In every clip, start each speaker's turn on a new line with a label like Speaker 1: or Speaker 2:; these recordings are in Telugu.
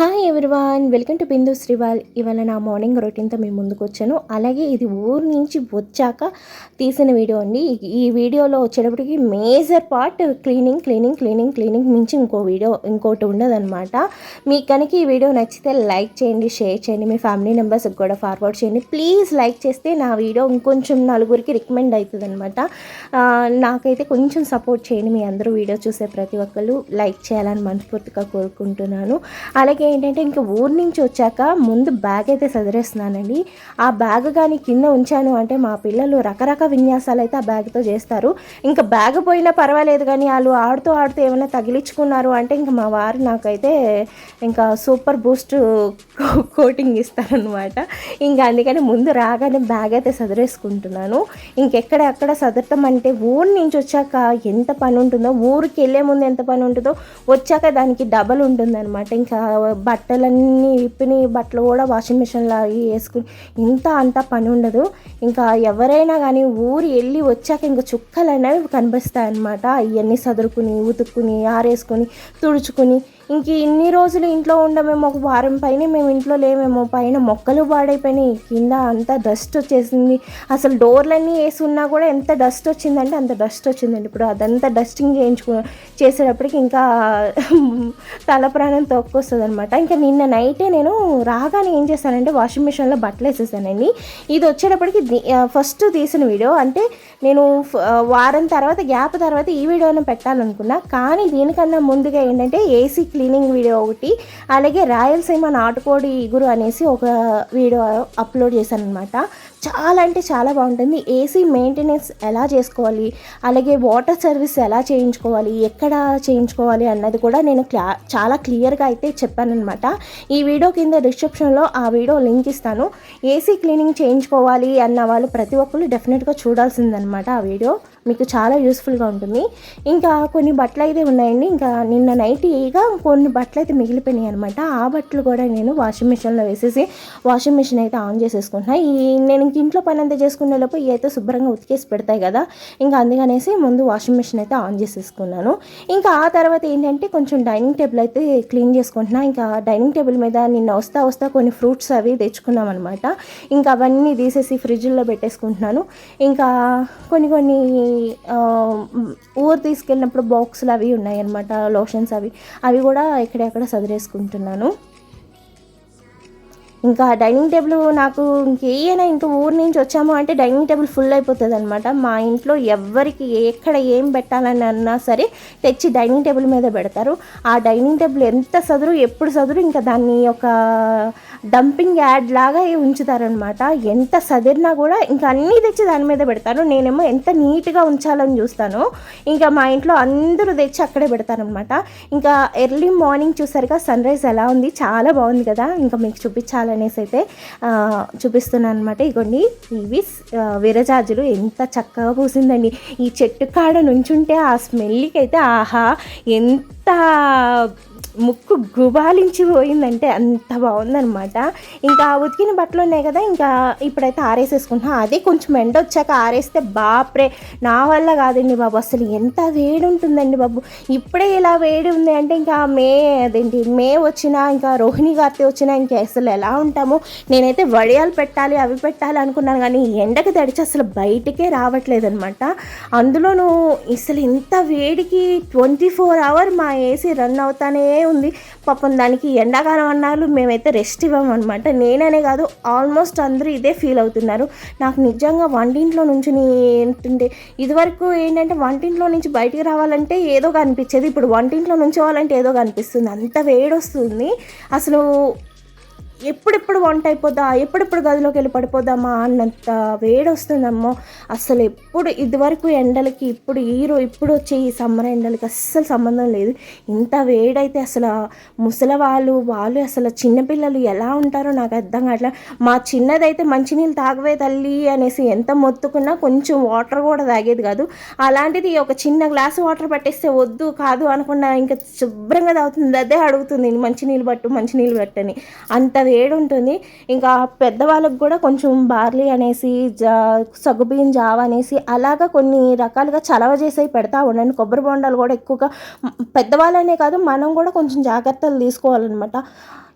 Speaker 1: Ha hi everyone welcome to Bindu Srival ఇవాళ నా మార్నింగ్ రొటీన్తో మేము ముందుకు వచ్చాను. అలాగే ఇది ఊరు నుంచి వచ్చాక తీసిన వీడియో అండి. ఈ- వీడియోలో వచ్చేటప్పటికి major part cleaning cleaning cleaning cleaning మించి ఇంకో వీడియో ఇంకోటి ఉండదన్నమాట. మీకు కనుక ఈ వీడియో నచ్చితే లైక్ చేయండి షేర్ చేయండి. మీ ఫ్యామిలీ మెంబర్స్కి కూడా ఫార్వర్డ్ చేయండి. ప్లీజ్ లైక్ చేస్తే నా వీడియో ఇంకొంచెం నలుగురికి రికమెండ్ అవుతుంది అనమాట నాకైతే కొంచెం సపోర్ట్ చేయండి. మీ అందరూ వీడియో చూసే ప్రతి ఒక్కరు లైక్ చేయాలని మనస్ఫూర్తిగా కోరుకుంటున్నాను. అలాగే ఏంటంటే ఇంకా ఊరు నుంచి వచ్చాక ముందు బ్యాగ్ అయితే సదిరేస్తున్నానండి. ఆ బ్యాగ్ కానీ కింద ఉంచాను అంటే మా పిల్లలు రకరకాల విన్యాసాలు అయితే ఆ బ్యాగ్తో చేస్తారు. ఇంకా బ్యాగ్ పోయినా పర్వాలేదు కానీ వాళ్ళు ఆడుతూ ఆడుతూ ఏమైనా తగిలించుకున్నారు అంటే ఇంకా మా వారు నాకైతే ఇంకా సూపర్ బూస్ట్ కోటింగ్ ఇస్తారనమాట ఇంకా అందుకని ముందు రాగానే బ్యాగ్ అయితే సదిరేసుకుంటున్నాను. ఇంకెక్కడ అక్కడ సదరటం అంటే ఊరు నుంచి వచ్చాక ఎంత పని ఉంటుందో ఊరికి వెళ్ళే ముందు ఎంత పని ఉంటుందో వచ్చాక దానికి డబల్ ఉంటుందన్నమాట. ఇంకా బట్టలన్నీ విప్పిని బట్టలు కూడా వాషింగ్ మిషన్లో అవి వేసుకుని ఇంత అంత పని ఉండదు. ఇంకా ఎవరైనా కానీ ఊరు వెళ్ళి వచ్చాక ఇంకా చుక్కలు అనేవి కనిపిస్తాయి అన్నమాట ఇవన్నీ సదురుకుని ఉతుక్కుని ఆరేసుకొని తుడుచుకుని ఇంక ఇన్ని రోజులు ఇంట్లో ఉండమేమో ఒక వారం పైన మేము ఇంట్లో లేమేమో పైన మొక్కలు పాడైపోయినాయి. కింద అంతా డస్ట్ వచ్చేసింది. అసలు డోర్లన్నీ వేసి ఉన్నా కూడా ఎంత డస్ట్ వచ్చిందంటే అంత డస్ట్ వచ్చిందండి. ఇప్పుడు అదంతా డస్టింగ్ చేయించుకు చేసేటప్పటికి ఇంకా తల ప్రాణం తొక్కొస్తుంది అనమాట ఇంకా నిన్న నైటే నేను రాగానే ఏం చేశానంటే వాషింగ్ మిషన్లో బట్టలు వేసేసానండి. ఇది వచ్చేటప్పటికి ఫస్ట్ తీసిన వీడియో. అంటే నేను వారం తర్వాత గ్యాప్ తర్వాత ఈ వీడియోని పెట్టాలనుకున్నా. కానీ దీనికన్నా ముందుగా ఏంటంటే ఏసీ క్లీనింగ్ వీడియో ఒకటి అలాగే రాయలసీమ నాటుకోడి ఇగురు అనేసి ఒక వీడియో అప్లోడ్ చేశాను అనమాట చాలా అంటే చాలా బాగుంటుంది. ఏసీ మెయింటెనెన్స్ ఎలా చేసుకోవాలి? అలాగే వాటర్ సర్వీస్ ఎలా చేయించుకోవాలి? ఎక్కడ చేయించుకోవాలి అన్నది కూడా నేను క్లా చాలా క్లియర్గా అయితే చెప్పానమాట ఈ వీడియో కింద డిస్క్రిప్షన్లో ఆ వీడియో లింక్ ఇస్తాను. ఏసీ క్లీనింగ్ చేయించుకోవాలి అన్న వాళ్ళు ప్రతి ఒక్కరు డెఫినెట్గా చూడాల్సిందనమాట ఆ వీడియో మీకు చాలా యూస్ఫుల్గా ఉంటుంది. ఇంకా కొన్ని బట్టలు అయితే ఉన్నాయండి. ఇంకా నిన్న నైట్గా కొన్ని బట్టలు అయితే మిగిలిపోయినాయి అనమాట ఆ బట్టలు కూడా నేను వాషింగ్ మిషన్లో వేసేసి వాషింగ్ మిషన్ అయితే ఆన్ చేసేసుకుంటున్నాను ఈ నేను ఇంక ఇంట్లో పని అంతా చేసుకునే లోపు అయితే శుభ్రంగా ఉతికేసి పెడతాయి కదా. ఇంకా అందుకనేసి ముందు వాషింగ్ మిషన్ అయితే ఆన్ చేసేసుకున్నాను. ఇంకా ఆ తర్వాత ఏంటంటే కొంచెం డైనింగ్ టేబుల్ అయితే క్లీన్ చేసుకుంటున్నా. ఇంకా డైనింగ్ టేబుల్ మీద నిన్న వస్తా వస్తా కొన్ని ఫ్రూట్స్ అవి తెచ్చుకున్నాం అనమాట ఇంకా అవన్నీ తీసేసి ఫ్రిడ్జ్లో పెట్టేసుకుంటున్నాను. ఇంకా కొన్ని కొన్ని ఊరు తీసుకెళ్ళినప్పుడు బాక్సులు అవి ఉన్నాయి అనమాట లోషన్స్ అవి అవి కూడా ఎక్కడెక్కడ సదిరేసుకుంటున్నాను. ఇంకా డైనింగ్ టేబుల్ నాకు ఇంకేనా ఇంకా ఊరు నుంచి వచ్చాము అంటే డైనింగ్ టేబుల్ ఫుల్ అయిపోతుంది అనమాట మా ఇంట్లో ఎవరికి ఎక్కడ ఏం పెట్టాలని అన్నా సరే తెచ్చి డైనింగ్ టేబుల్ మీద పెడతారు. ఆ డైనింగ్ టేబుల్ ఎంత సదురు ఎప్పుడు సదురు ఇంకా దాన్ని ఒక డంపింగ్ యాడ్ లాగా ఉంచుతారనమాట ఎంత సదిరినా కూడా ఇంకా అన్నీ తెచ్చి దాని మీద పెడతారు. నేనేమో ఎంత నీట్గా ఉంచాలని చూస్తాను ఇంకా మా ఇంట్లో అందరూ తెచ్చి అక్కడే పెడతారనమాట ఇంకా ఎర్లీ మార్నింగ్ చూసారుగా సన్ రైజ్ ఎలా ఉంది? చాలా బాగుంది కదా. ఇంకా మీకు చూపించాలనేసి అయితే చూపిస్తున్నాను అనమాట ఇగోండి ఇవి విరజాజులు. ఎంత చక్కగా పూసిందండి. ఈ చెట్టు కాడ నుంచుంటే ఆ స్మెల్కి అయితే ఆహా! ఎంత ముక్కు గుబాలించి పోయిందంటే అంత బాగుందనమాట ఇంకా ఉతికిన బట్టలు ఉన్నాయి కదా ఇంకా ఇప్పుడైతే ఆరేసేసుకుంటున్నా. అదే కొంచెం ఎండ వచ్చాక ఆరేస్తే బాప్రే నా వల్ల కాదండి బాబు అసలు ఎంత వేడి ఉంటుందండి బాబు. ఇప్పుడే ఇలా వేడి ఉంది అంటే ఇంకా మే అదేంటి మే వచ్చినా ఇంకా రోహిణి గారితో వచ్చినా ఇంకా అసలు ఎలా ఉంటామో? నేనైతే వడియాలు పెట్టాలి అవి పెట్టాలి అనుకున్నాను కానీ ఎండకు తడిచి అసలు బయటికే రావట్లేదు అనమాట అందులోనూ అసలు ఇంత వేడికి ట్వంటీ ఫోర్ అవర్ మా ఏసీ రన్ అవుతానే ఉంది. పాపం దానికి ఎండాకాలం అన్నారు మేమైతే రెస్ట్ ఇవ్వమన్నమాట. నేననే కాదు ఆల్మోస్ట్ అందరూ ఇదే ఫీల్ అవుతున్నారు. నాకు నిజంగా వంటింట్లో నుంచి ఏంటంటే ఇదివరకు ఏంటంటే వంటింట్లో నుంచి బయటికి రావాలంటే ఏదో కనిపించేది ఇప్పుడు వంటింట్లో నుంచోవాలంటే ఏదో కనిపిస్తుంది అంత వేడి వస్తుంది అసలు ఎప్పుడెప్పుడు వంట అయిపోద్దా? ఎప్పుడెప్పుడు గదిలోకి వెళ్ళి పడిపోదామా? అన్నంత వేడి వస్తుందమ్మో అసలు ఎప్పుడు ఇదివరకు ఎండలకి ఇప్పుడు ఈరో ఇప్పుడు వచ్చే ఈ సమ్మర్ ఎండలకి అస్సలు సంబంధం లేదు. ఇంత వేడైతే అసలు ముసలి వాళ్ళు వాళ్ళు అసలు చిన్నపిల్లలు ఎలా ఉంటారో నాకు అర్థం కావట్లేదు మా చిన్నదైతే మంచినీళ్ళు తాగవే తల్లి అనేసి ఎంత మొత్తుకున్నా కొంచెం వాటర్ కూడా తాగేది కాదు. అలాంటిది ఒక చిన్న గ్లాస్ వాటర్ పట్టేస్తే వద్దు కాదు అనుకున్నా ఇంకా శుభ్రంగా తాగుతుంది. అదే అడుగుతుంది మంచినీళ్ళు పట్టు మంచినీళ్ళు పట్టని. అంత వేడి ఉంటుంది ఇంకా పెద్దవాళ్ళకి కూడా కొంచెం బార్లీ అనేసి జా సగ్గుబియ్యం జావ అనేసి అలాగా కొన్ని రకాలుగా చలవ చేసేవి పెడతా ఉండండి. కొబ్బరి బొండాలు కూడా ఎక్కువగా పెద్దవాళ్ళనే కాదు మనం కూడా కొంచెం జాగ్రత్తలు తీసుకోవాలన్నమాట.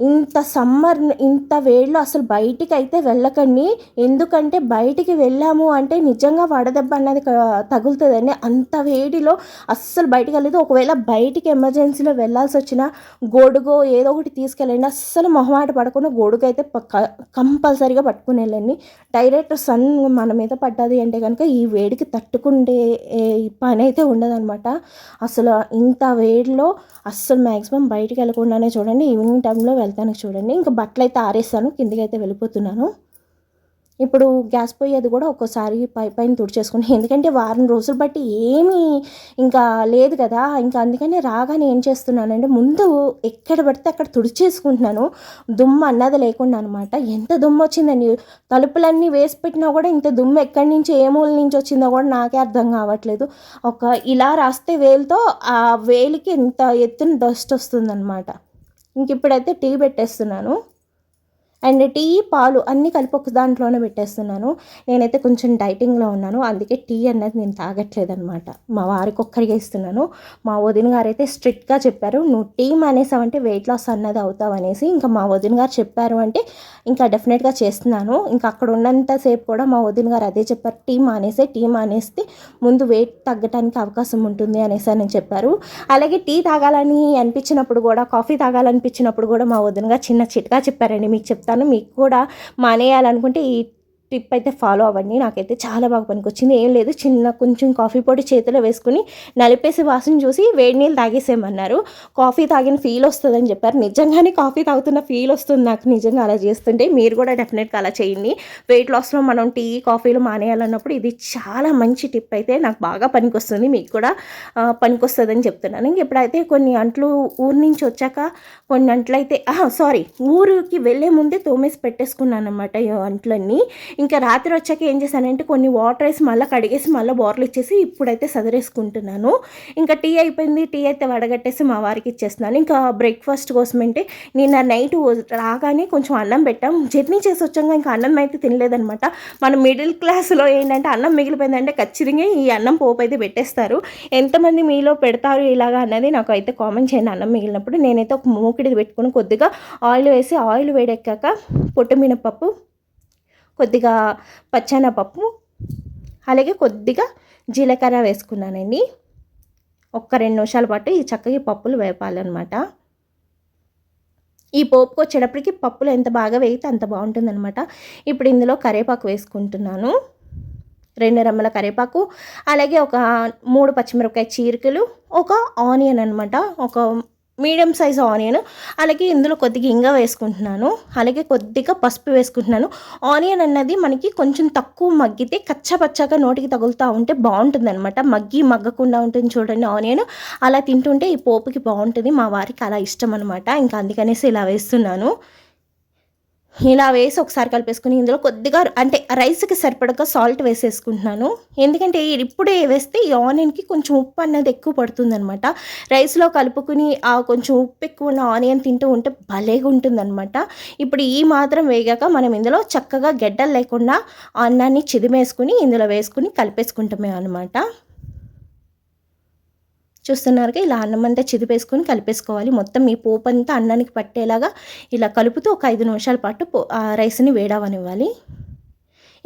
Speaker 1: ఇంత సమ్మర్ ఇంత వేడిలో అసలు బయటికి అయితే వెళ్ళకండి. ఎందుకంటే బయటికి వెళ్ళాము అంటే నిజంగా వడదెబ్బ అన్నది క- తగులుతుందండి. అంత వేడిలో అస్సలు బయటికి వెళ్ళదు ఒకవేళ బయటికి ఎమర్జెన్సీలో వెళ్ళాల్సి వచ్చినా గొడుగో ఏదో ఒకటి తీసుకెళ్ళండి. అస్సలు మొహమాట పడకుండా గొడుగు అయితే కంపల్సరీగా పట్టుకుని వెళ్ళండి. డైరెక్ట్ సన్ మన మీద పడ్డది అంటే కనుక ఈ వేడికి తట్టుకుండే పని అయితే ఉండదన్నమాట. అసలు ఇంత వేడిలో అస్సలు మ్యాక్సిమం బయటికి వెళ్ళకుండానే చూడండి. ఈవినింగ్ టైంలో వెళ్తాను చూడండి. ఇంకా బట్టలు అయితే ఆరేస్తాను. కిందికి అయితే వెళ్ళిపోతున్నాను. ఇప్పుడు గ్యాస్ పొయ్యి అది కూడా ఒక్కోసారి పై పైన తుడిచేసుకుని. ఎందుకంటే వారం రోజులు బట్టి ఏమీ ఇంకా లేదు కదా. ఇంకా అందుకని రాగానే ఏం చేస్తున్నానంటే ముందు ఎక్కడ పడితే అక్కడ తుడిచేసుకుంటున్నాను. దుమ్ము అన్నది లేకుండా అనమాట ఎంత దుమ్ము వచ్చిందని? తలుపులన్నీ వేసి పెట్టినా కూడా ఇంత దుమ్ము ఎక్కడి నుంచి ఏ మూల నుంచి వచ్చిందో కూడా నాకే అర్థం కావట్లేదు. ఒక ఇలా రాస్తే వేలుతో ఆ వేలికి ఎంత ఎత్తున డస్ట్ వస్తుందన్నమాట. ఇంక ఇప్పుడైతే టీ పెట్టేస్తున్నాను. అండ్ టీ పాలు అన్నీ కలిపి ఒక దాంట్లోనే పెట్టేస్తున్నాను. నేనైతే కొంచెం డైటింగ్లో ఉన్నాను. అందుకే టీ అనేది నేను తాగట్లేదు అనమాట మా వారికి ఒక్కరికి ఇస్తున్నాను. మా వదిన గారు అయితే స్ట్రిక్ట్గా చెప్పారు నువ్వు టీ మానేసావంటే వెయిట్ లాస్ అన్నది అవుతావు అనేసి. ఇంకా మా వదిన గారు చెప్పారు అంటే ఇంకా డెఫినెట్గా చేస్తున్నాను. ఇంకా అక్కడ ఉన్నంతసేపు కూడా మా వదిన గారు అదే చెప్పారు టీ మానేసే టీ మానేస్తే ముందు వెయిట్ తగ్గడానికి అవకాశం ఉంటుంది అనేసి అని చెప్పారు. అలాగే టీ తాగాలని అనిపించినప్పుడు కూడా కాఫీ తాగాలనిపించినప్పుడు కూడా మా వదినగా చిన్న చిట్కా చెప్పారండి. మీకు చెప్తాను మీకు కూడా మానేయాలనుకుంటే ఈ టిప్ అయితే ఫాలో అవ్వండి. నాకైతే చాలా బాగా పనికొచ్చింది. ఏం లేదు చిన్న కొంచెం కాఫీ పొడి చేతిలో వేసుకుని నలిపేసి వాసన చూసి వేడి నీళ్ళు తాగేసేయమన్నారు. కాఫీ తాగిన ఫీల్ వస్తుందని చెప్పారు. నిజంగానే కాఫీ తాగుతున్న ఫీల్ వస్తుంది నాకు. నిజంగా అలా చేస్తుంటే మీరు కూడా డెఫినెట్గా అలా చేయండి. వెయిట్ లాస్లో మనం టీ కాఫీలు మానేయాలన్నప్పుడు ఇది చాలా మంచి టిప్ అయితే నాకు బాగా పనికొస్తుంది. మీకు కూడా ఆ, పనికొస్తుందని చెప్తున్నాను. ఇంక ఇప్పుడైతే కొన్ని అంట్లు ఊరు నుంచి వచ్చాక కొన్ని అంట్లు అయితే సారీ ఊరికి వెళ్ళే ముందే తోమేసి పెట్టేసుకున్నాను అనమాట అంట్లన్నీ. ఇంకా రాత్రి వచ్చాక ఏం చేశానంటే కొన్ని వాటర్ వేసి మళ్ళీ కడిగేసి మళ్ళీ బోర్లు ఇచ్చేసి ఇప్పుడైతే సదరేసుకుంటున్నాను. ఇంకా టీ అయిపోయింది. టీ అయితే వడగట్టేసి మా వారికి ఇచ్చేస్తున్నాను. ఇంకా బ్రేక్ఫాస్ట్ కోసం అంటే నిన్న నైట్ రాగానే కొంచెం అన్నం పెట్టాం. జర్నీ చేసి వచ్చాక ఇంకా అన్నం అయితే తినలేదనమాట మన మిడిల్ క్లాస్లో ఏంటంటే అన్నం మిగిలిపోయిందంటే ఖచ్చితంగా ఈ అన్నం పోపు అయితే పెట్టేస్తారు. ఎంతమంది మీలో పెడతారు ఇలాగా అన్నది నాకు అయితే కామెంట్ చేయండి అన్నం మిగిలినప్పుడు. నేనైతే ఒక మూకిడిది పెట్టుకుని కొద్దిగా ఆయిల్ వేసి ఆయిల్ వేడెక్కాక పొట్టు మినపప్పు కొద్దిగా పచ్చెనపప్పు అలాగే కొద్దిగా జీలకర్ర వేసుకున్నానండి ఒక్క రెండు నిమిషాల పాటు ఈ చక్కగా పప్పులు వేపాలన్నమాట. ఈ పోపుకు వచ్చేటప్పటికి పప్పులు ఎంత బాగా వేగితే అంత బాగుంటుందన్నమాట. ఇప్పుడు ఇందులో కరివేపాకు వేసుకుంటున్నాను. రెండు రెమ్మల కరివేపాకు అలాగే ఒక మూడు పచ్చిమిరపకాయ చీరికలు ఒక ఆనియన్ అనమాట ఒక మీడియం సైజ్ ఆనియన్ అలాగే ఇందులో కొద్దిగా ఇంగ వేసుకుంటున్నాను అలాగే కొద్దిగా పసుపు వేసుకుంటున్నాను. ఆనియన్ అన్నది మనకి కొంచెం తక్కువ మగ్గితే కచ్చపచ్చగా నోటికి తగులుతూ ఉంటే బాగుంటుంది అనమాట మగ్గి మగ్గకుండా ఉంటుంది చూడండి ఆనియన్. అలా తింటుంటే ఈ పోపుకి బాగుంటుంది మా వారికి అలా ఇష్టం అనమాట ఇంకా అందుకనేసి ఇలా వేస్తున్నాను. ఇలా వేసి ఒకసారి కలిపేసుకుని ఇందులో కొద్దిగా అంటే రైస్కి సరిపడగా సాల్ట్ వేసేసుకుంటున్నాను. ఎందుకంటే ఇప్పుడే వేస్తే ఈ ఆనియన్కి కొంచెం ఉప్పు అన్నది ఎక్కువ పడుతుంది అనమాట రైస్లో కలుపుకుని ఆ కొంచెం ఉప్పు ఎక్కువ ఉన్న ఆనియన్ తింటూ ఉంటే భలేగా ఉంటుందన్నమాట. ఇప్పుడు ఈ మాత్రం వేగాక మనం ఇందులో చక్కగా గెడ్డలు లేకుండా అన్నాన్ని చిదిమేసుకుని ఇందులో వేసుకుని కలిపేసుకుంటామే అనమాట చూస్తున్నారుగా ఇలా అన్నం అంతా చిదిపేసుకొని కలిపేసుకోవాలి. మొత్తం ఈ పోపు అంతా అన్నానికి పట్టేలాగా ఇలా కలుపుతూ ఒక ఐదు నిమిషాల పాటు పో- రైస్ని వేడవనివ్వాలి.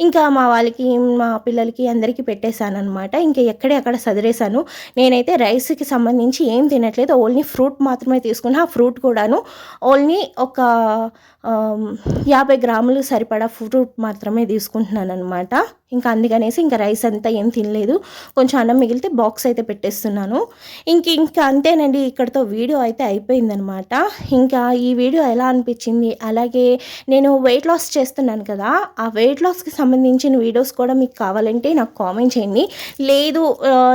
Speaker 1: ఇంకా మా వాళ్ళకి మా పిల్లలకి అందరికీ పెట్టేశాను అనమాట ఇంకా ఎక్కడే అక్కడ సదిరేశాను. నేనైతే రైస్కి సంబంధించి ఏం తినట్లేదు. ఓన్లీ ఫ్రూట్ మాత్రమే తీసుకున్నా. ఆ ఫ్రూట్ కూడాను ఓన్లీ ఒక యాభై గ్రాములు సరిపడా ఫ్రూట్ మాత్రమే తీసుకుంటున్నాను అనమాట ఇంకా అందుకనేసి ఇంకా రైస్ అంతా ఏం తినలేదు. కొంచెం అన్నం మిగిలితే బాక్స్ అయితే పెట్టేస్తున్నాను. ఇంక ఇంకా అంతేనండి ఇక్కడతో వీడియో అయితే అయిపోయిందనమాట. ఇంకా ఈ వీడియో ఎలా అనిపించింది? అలాగే నేను వెయిట్ లాస్ చేస్తున్నాను కదా ఆ వెయిట్ లాస్కి సంబంధించిన వీడియోస్ కూడా మీకు కావాలంటే నాకు కామెంట్ చేయండి. లేదు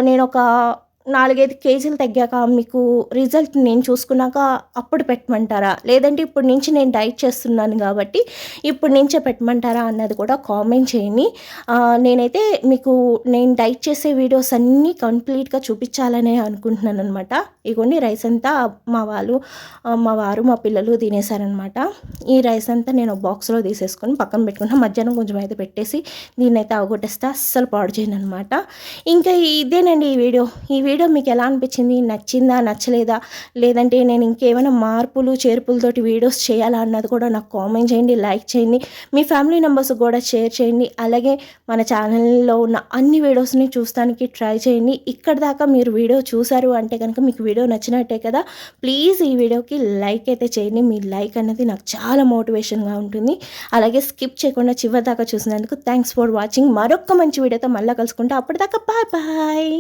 Speaker 1: నేను ఒక నాలుగైదు కేజీలు తగ్గాక మీకు రిజల్ట్ నేను చూసుకున్నాక అప్పుడు పెట్టమంటారా? లేదంటే ఇప్పుడు నుంచి నేను డైట్ చేస్తున్నాను కాబట్టి ఇప్పుడు నుంచే పెట్టమంటారా అన్నది కూడా కామెంట్ చేయండి. నేనైతే మీకు నేను డైట్ చేసే వీడియోస్ అన్నీ కంప్లీట్గా చూపించాలనే అనుకుంటున్నాను అనమాట ఇగోండి రైస్ అంతా మా వాళ్ళు మా వారు మా పిల్లలు తినేశారనమాట ఈ రైస్ అంతా నేను బాక్స్లో తీసేసుకొని పక్కన పెట్టుకున్నా. మధ్యాహ్నం కొంచెం అయితే పెట్టేసి దీన్ని అయితే అవగొట్టేస్తే అస్సలు పాడు చేయను అనమాట ఇంకా ఇదేనండి ఈ వీడియో. ఈ వీడియో మీకు ఎలా అనిపించింది? నచ్చిందా? నచ్చలేదా? లేదంటే నేను ఇంకేమైనా మార్పులు చేర్పులతోటి వీడియోస్ చేయాలా అన్నది కూడా నాకు కామెంట్ చేయండి లైక్ చేయండి. మీ ఫ్యామిలీ మెంబర్స్ కూడా షేర్ చేయండి. అలాగే మన ఛానల్లో ఉన్న అన్ని వీడియోస్ని చూస్తానికి ట్రై చేయండి. ఇక్కడ దాకా మీరు వీడియో చూసారు అంటే కనుక మీకు వీడియో నచ్చినట్టే కదా? ప్లీజ్ ఈ వీడియోకి లైక్ అయితే చేయండి. మీ లైక్ అనేది నాకు చాలా మోటివేషన్గా ఉంటుంది. అలాగే స్కిప్ చేయకుండా చివరి దాకా చూసినందుకు థ్యాంక్స్ ఫర్ వాచింగ్. మరొక మంచి వీడియోతో మళ్ళీ కలుసుకుంటా. అప్పటిదాకా బాయ్ బాయ్.